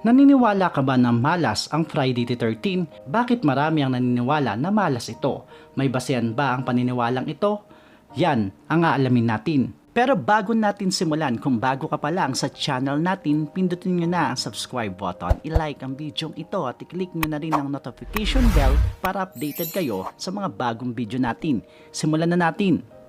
Naniniwala ka ba na malas ang Friday the 13? Bakit marami ang naniniwala na malas ito? May basehan ba ang paniniwalang ito? Yan ang aalamin natin. Pero bago natin simulan, kung bago ka pa lang sa channel natin, pindutin nyo na ang subscribe button, i-like ang video ito at i-click nyo na rin ang notification bell para updated kayo sa mga bagong video natin. Simulan na natin!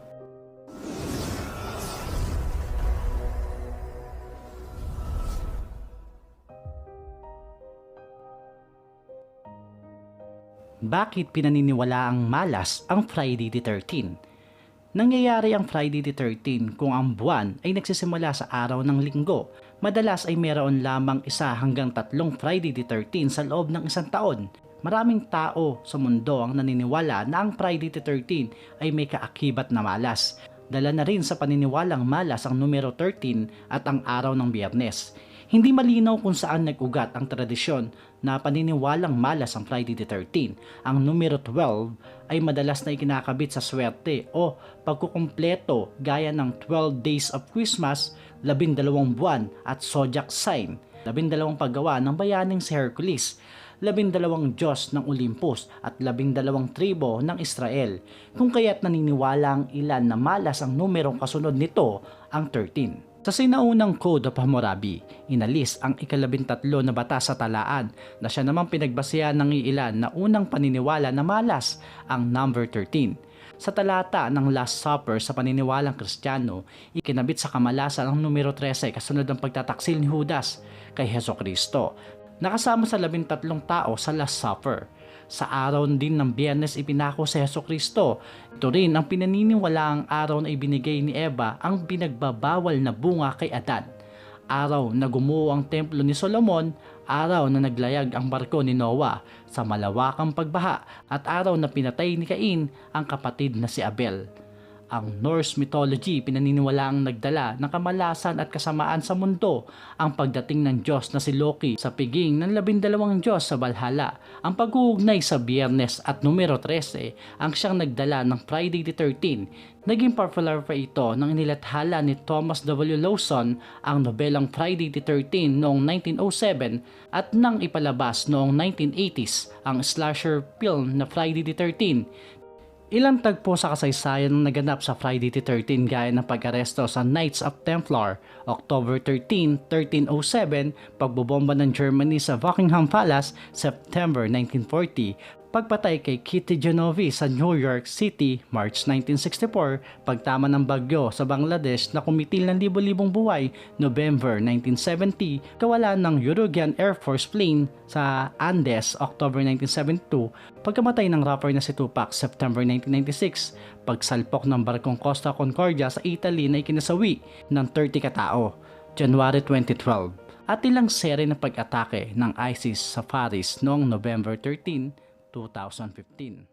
Bakit pinaniniwala ang malas ang Friday the 13? Nangyayari ang Friday the 13 kung ang buwan ay nagsisimula sa araw ng linggo. Madalas ay meron lamang isa hanggang tatlong Friday the 13 sa loob ng isang taon. Maraming tao sa mundo ang naniniwala na ang Friday the 13 ay may kaakibat na malas. Dala na rin sa paniniwalang malas ang numero 13 at ang araw ng biyernes. Hindi malinaw kung saan nag-ugat ang tradisyon na paniniwalang malas ang Friday the 13. Ang numero 12 ay madalas na ikinakabit sa swerte o pagkukumpleto gaya ng 12 days of Christmas, 12 buwan at zodiac sign, 12 paggawa ng bayaning si Hercules, labindalawang Diyos ng Olympus at labindalawang tribo ng Israel, kung kaya't naniniwala ang ilan na malas ang numerong kasunod nito ang 13. Sa sinaunang Code of Hammurabi, inalis ang ikalabintatlo na batas sa talaan na siya namang pinagbasehan ng ilan na unang paniniwala na malas ang number 13. Sa talata ng Last Supper sa paniniwalang Kristiyano, ikinabit sa kamalasan ang numero 13 kasunod ng pagtataksil ni Judas kay Heso Kristo. Nakasama sa labintatlong tao sa Last Supper. Sa araw din ng biyernes ipinako si Heso Kristo. Ito rin ang pinaniniwala ang araw na ibinigay ni Eva ang binagbabawal na bunga kay Adan. Araw na gumuho ang templo ni Solomon, araw na naglayag ang barko ni Noah sa malawakang pagbaha at araw na pinatay ni Cain ang kapatid na si Abel. Ang Norse mythology pinaniniwalaang nagdala ng kamalasan at kasamaan sa mundo ang pagdating ng Diyos na si Loki sa piging ng labindalawang Diyos sa Valhalla. Ang pag-uugnay sa biyernes at numero 13 ang siyang nagdala ng Friday the 13. Naging popular pa ito nang inilathala ni Thomas W. Lawson ang nobelang Friday the 13 noong 1907 at nang ipalabas noong 1980s ang slasher film na Friday the 13 Ilang tagpo sa kasaysayan ang naganap sa Friday the 13 gaya ng pag-aresto sa Knights of Templar, October 13, 1307, pagbobomba ng Germany sa Buckingham Palace, September 1940, pagpatay kay Kitty Genovese sa New York City, March 1964, pagtama ng bagyo sa Bangladesh na kumitil ng libo-libong buhay, November 1970, kawalan ng Uruguayan Air Force plane sa Andes, October 1972, pagkamatay ng rapper na si Tupac, September 1996, pagsalpok ng barkong Costa Concordia sa Italy na ikinasawi ng 30 katao, January 2012, at ilang seri ng pag-atake ng ISIS sa Paris noong November 13, 2015.